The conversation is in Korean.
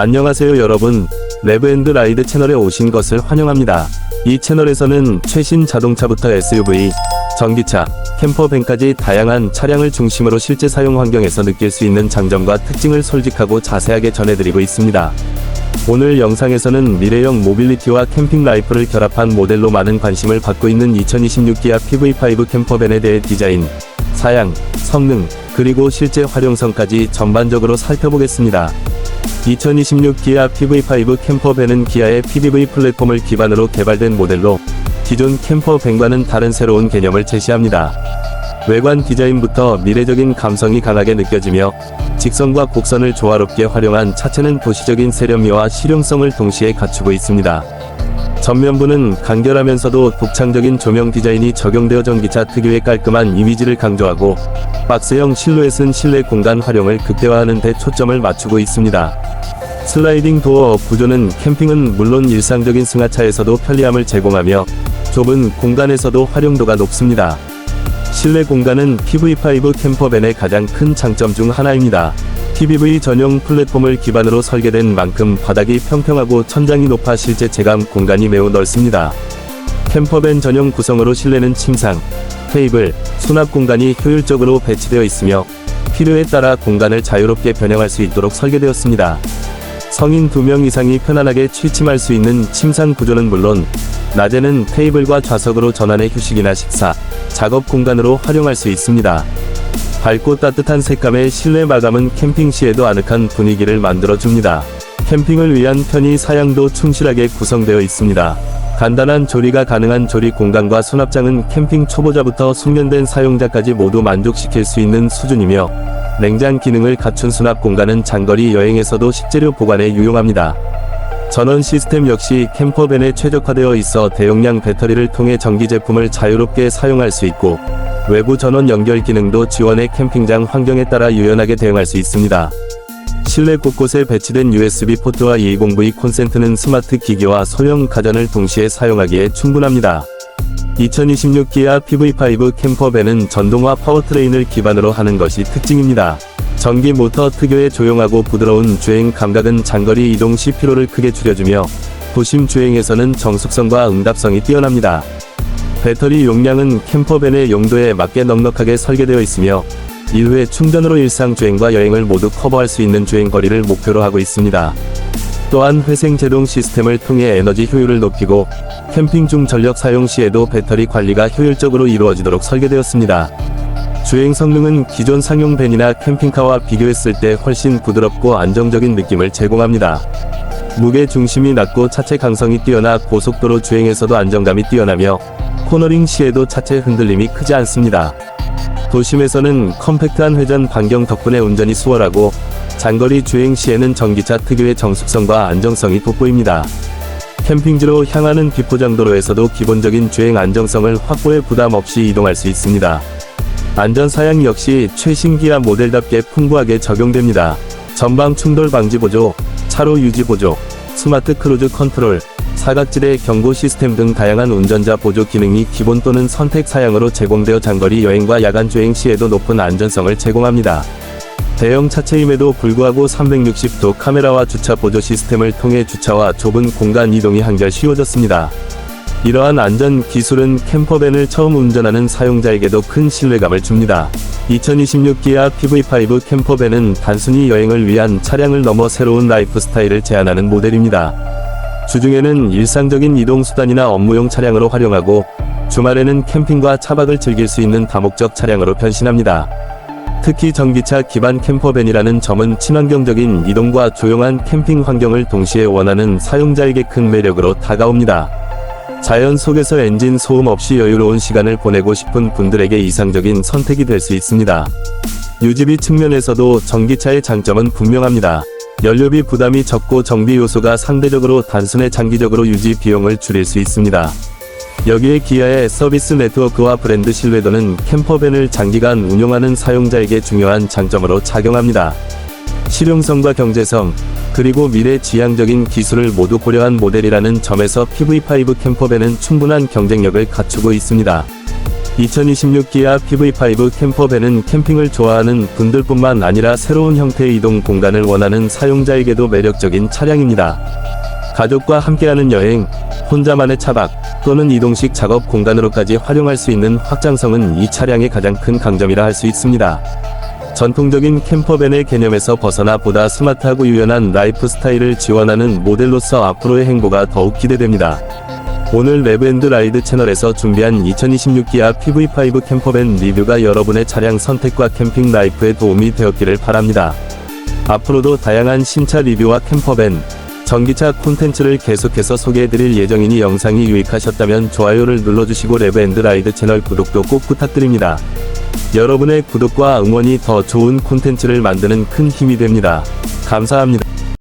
안녕하세요 여러분. 레브앤드 라이드 채널에 오신 것을 환영합니다. 이 채널에서는 최신 자동차부터 SUV, 전기차, 캠퍼밴까지 다양한 차량을 중심으로 실제 사용 환경에서 느낄 수 있는 장점과 특징을 솔직하고 자세하게 전해드리고 있습니다. 오늘 영상에서는 미래형 모빌리티와 캠핑 라이프를 결합한 모델로 많은 관심을 받고 있는 2026 기아 PV5 캠퍼밴에 대해 디자인, 사양, 성능, 그리고 실제 활용성까지 전반적으로 살펴보겠습니다. 2026 기아 PV5 캠퍼밴은 기아의 PBV 플랫폼을 기반으로 개발된 모델로 기존 캠퍼밴과는 다른 새로운 개념을 제시합니다. 외관 디자인부터 미래적인 감성이 강하게 느껴지며 직선과 곡선을 조화롭게 활용한 차체는 도시적인 세련미와 실용성을 동시에 갖추고 있습니다. 전면부는 간결하면서도 독창적인 조명 디자인이 적용되어 전기차 특유의 깔끔한 이미지를 강조하고 박스형 실루엣은 실내 공간 활용을 극대화하는 데 초점을 맞추고 있습니다. 슬라이딩 도어 구조는 캠핑은 물론 일상적인 승하차에서도 편리함을 제공하며 좁은 공간에서도 활용도가 높습니다. 실내 공간은 PV5 캠퍼밴의 가장 큰 장점 중 하나입니다. PBV 전용 플랫폼을 기반으로 설계된 만큼 바닥이 평평하고 천장이 높아 실제 체감 공간이 매우 넓습니다. 캠퍼밴 전용 구성으로 실내는 침상, 테이블, 수납 공간이 효율적으로 배치되어 있으며 필요에 따라 공간을 자유롭게 변형할 수 있도록 설계되었습니다. 성인 2명 이상이 편안하게 취침할 수 있는 침상 구조는 물론 낮에는 테이블과 좌석으로 전환해 휴식이나 식사, 작업 공간으로 활용할 수 있습니다. 밝고 따뜻한 색감의 실내 마감은 캠핑 시에도 아늑한 분위기를 만들어줍니다. 캠핑을 위한 편의 사양도 충실하게 구성되어 있습니다. 간단한 조리가 가능한 조리 공간과 수납장은 캠핑 초보자부터 숙련된 사용자까지 모두 만족시킬 수 있는 수준이며 냉장 기능을 갖춘 수납 공간은 장거리 여행에서도 식재료 보관에 유용합니다. 전원 시스템 역시 캠퍼밴에 최적화되어 있어 대용량 배터리를 통해 전기 제품을 자유롭게 사용할 수 있고 외부 전원 연결 기능도 지원해 캠핑장 환경에 따라 유연하게 대응할 수 있습니다. 실내 곳곳에 배치된 USB 포트와 220V 콘센트는 스마트 기기와 소형 가전을 동시에 사용하기에 충분합니다. 2026 기아 PV5 캠퍼밴은 전동화 파워트레인을 기반으로 하는 것이 특징입니다. 전기 모터 특유의 조용하고 부드러운 주행 감각은 장거리 이동 시 피로를 크게 줄여주며 도심 주행에서는 정숙성과 응답성이 뛰어납니다. 배터리 용량은 캠퍼밴의 용도에 맞게 넉넉하게 설계되어 있으며 1회 충전으로 일상 주행과 여행을 모두 커버할 수 있는 주행 거리를 목표로 하고 있습니다. 또한 회생 제동 시스템을 통해 에너지 효율을 높이고 캠핑 중 전력 사용 시에도 배터리 관리가 효율적으로 이루어지도록 설계되었습니다. 주행 성능은 기존 상용 밴이나 캠핑카와 비교했을 때 훨씬 부드럽고 안정적인 느낌을 제공합니다. 무게 중심이 낮고 차체 강성이 뛰어나 고속도로 주행에서도 안정감이 뛰어나며 코너링 시에도 차체 흔들림이 크지 않습니다. 도심에서는 컴팩트한 회전 반경 덕분에 운전이 수월하고 장거리 주행 시에는 전기차 특유의 정숙성과 안정성이 돋보입니다. 캠핑지로 향하는 비포장도로에서도 기본적인 주행 안정성을 확보해 부담 없이 이동할 수 있습니다. 안전 사양 역시 최신 기아 모델답게 풍부하게 적용됩니다. 전방 충돌 방지 보조, 차로 유지 보조, 스마트 크루즈 컨트롤, 사각지대 경고 시스템 등 다양한 운전자 보조 기능이 기본 또는 선택 사양으로 제공되어 장거리 여행과 야간 주행 시에도 높은 안전성을 제공합니다. 대형 차체임에도 불구하고 360도 카메라와 주차 보조 시스템을 통해 주차와 좁은 공간 이동이 한결 쉬워졌습니다. 이러한 안전 기술은 캠퍼밴을 처음 운전하는 사용자에게도 큰 신뢰감을 줍니다. 2026 기아 PV5 캠퍼밴은 단순히 여행을 위한 차량을 넘어 새로운 라이프 스타일을 제안하는 모델입니다. 주중에는 일상적인 이동 수단이나 업무용 차량으로 활용하고 주말에는 캠핑과 차박을 즐길 수 있는 다목적 차량으로 변신합니다. 특히 전기차 기반 캠퍼밴이라는 점은 친환경적인 이동과 조용한 캠핑 환경을 동시에 원하는 사용자에게 큰 매력으로 다가옵니다. 자연 속에서 엔진 소음 없이 여유로운 시간을 보내고 싶은 분들에게 이상적인 선택이 될 수 있습니다. 유지비 측면에서도 전기차의 장점은 분명합니다. 연료비 부담이 적고 정비 요소가 상대적으로 단순해 장기적으로 유지 비용을 줄일 수 있습니다. 여기에 기아의 서비스 네트워크와 브랜드 신뢰도는 캠퍼밴을 장기간 운용하는 사용자에게 중요한 장점으로 작용합니다. 실용성과 경제성, 그리고 미래 지향적인 기술을 모두 고려한 모델이라는 점에서 PV5 캠퍼밴은 충분한 경쟁력을 갖추고 있습니다. 2026 기아 PV5 캠퍼밴은 캠핑을 좋아하는 분들뿐만 아니라 새로운 형태의 이동 공간을 원하는 사용자에게도 매력적인 차량입니다. 가족과 함께하는 여행, 혼자만의 차박 또는 이동식 작업 공간으로까지 활용할 수 있는 확장성은 이 차량의 가장 큰 강점이라 할 수 있습니다. 전통적인 캠퍼밴의 개념에서 벗어나 보다 스마트하고 유연한 라이프 스타일을 지원하는 모델로서 앞으로의 행보가 더욱 기대됩니다. 오늘 레브앤드 라이드 채널에서 준비한 2026 기아 PV5 캠퍼밴 리뷰가 여러분의 차량 선택과 캠핑 라이프에 도움이 되었기를 바랍니다. 앞으로도 다양한 신차 리뷰와 캠퍼밴, 전기차 콘텐츠를 계속해서 소개해드릴 예정이니 영상이 유익하셨다면 좋아요를 눌러주시고 레브앤드 라이드 채널 구독도 꼭 부탁드립니다. 여러분의 구독과 응원이 더 좋은 콘텐츠를 만드는 큰 힘이 됩니다. 감사합니다.